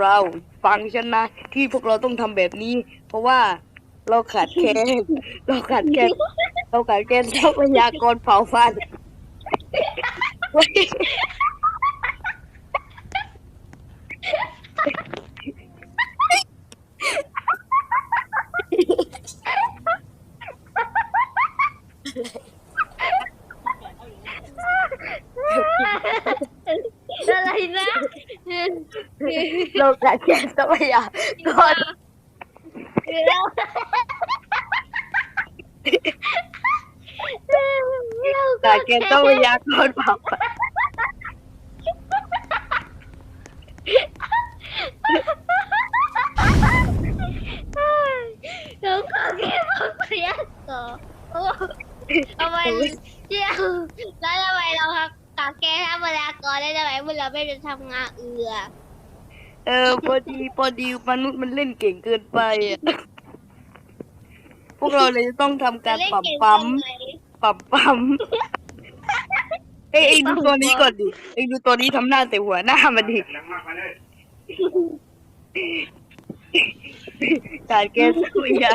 เราฟังฉันนะ ที่พวกเราต้องทำแบบนี้ เพราะว่าเราขาดแคลนเราขาดแคลนเราขาดแคลนทรัพยากรเผาฟันเฮ้ยอะไรนะ เราขาดแคลนทรัพยากรเราเราขาดแค บอกเสียก่อนทำไมเจ้าแล้วทำไมเรากาแก้ทรัพยากรได้ทำไมเมื่อเราไม่ได้ทำงานเอือเออพอดีพอดีมนุษย์มันเล่นเก่งเกินไปอะพวกเราเลยจะต้องทำการเล่นปรับเก่งปั๊มจังเลยปรับปั๊มเอ้ยเอ็งดูตัวนี้ก่อนดิเอ็งดูตัวนี้ทำหน้าแต่หัวหน้ามันดิการแก้ทรัพยา